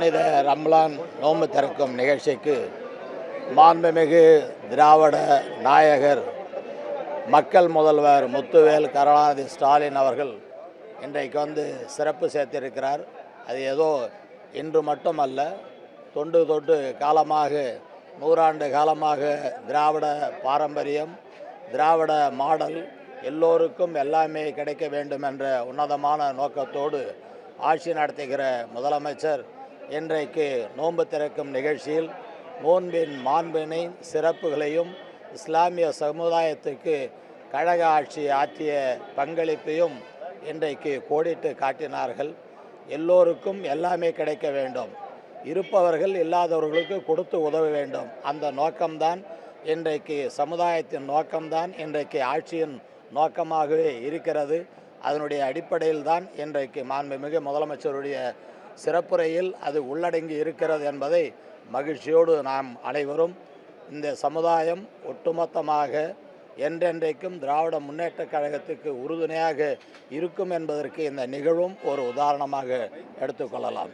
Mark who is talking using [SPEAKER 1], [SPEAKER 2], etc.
[SPEAKER 1] புனித ரம்லான் நோம்பு திறக்கும் நிகழ்ச்சிக்கு மாண்புமிகு திராவிட நாயகர் மக்கள் முதல்வர் முத்துவேல் கருணாநிதி ஸ்டாலின் அவர்கள் இன்றைக்கு வந்து சிறப்பு சேர்த்திருக்கிறார். அது ஏதோ இன்று மட்டுமல்ல தொண்டு தொட்டு காலமாக நூறாண்டு காலமாக திராவிட பாரம்பரியம் திராவிட மாடல் எல்லோருக்கும் எல்லாமே கிடைக்க வேண்டும் என்ற உன்னதமான நோக்கத்தோடு ஆட்சி நடத்துகிற முதலமைச்சர் இன்றைக்கு நோன்பு திறக்கும் நிகழ்ச்சியில் நோன்பின் மாண்பினை சிறப்புகளையும் இஸ்லாமிய சமுதாயத்துக்கு கழக ஆட்சி ஆற்றிய பங்களிப்பையும் இன்றைக்கு கோடிட்டு காட்டினார்கள். எல்லோருக்கும் எல்லாமே கிடைக்க வேண்டும். இருப்பவர்கள் இல்லாதவர்களுக்கு கொடுத்து உதவ வேண்டும். அந்த நோக்கம்தான் இன்றைக்கு சமுதாயத்தின் நோக்கம்தான் இன்றைக்கு ஆட்சியின் நோக்கமாகவே இருக்கிறது. அதனுடைய அடிப்படையில் தான் இன்றைக்கு மாண்புமிகு முதலமைச்சருடைய சிறப்புரையில் அது உள்ளடங்கி இருக்கிறது என்பதை மகிழ்ச்சியோடு நாம் அனைவரும் இந்த சமுதாயம் ஒட்டுமொத்தமாக என்றென்றைக்கும் திராவிட முன்னேற்றக் கழகத்துக்கு உறுதுணையாக இருக்கும் என்பதற்கு இந்த நிகழ்வும் ஒரு உதாரணமாக எடுத்துக்கொள்ளலாம்.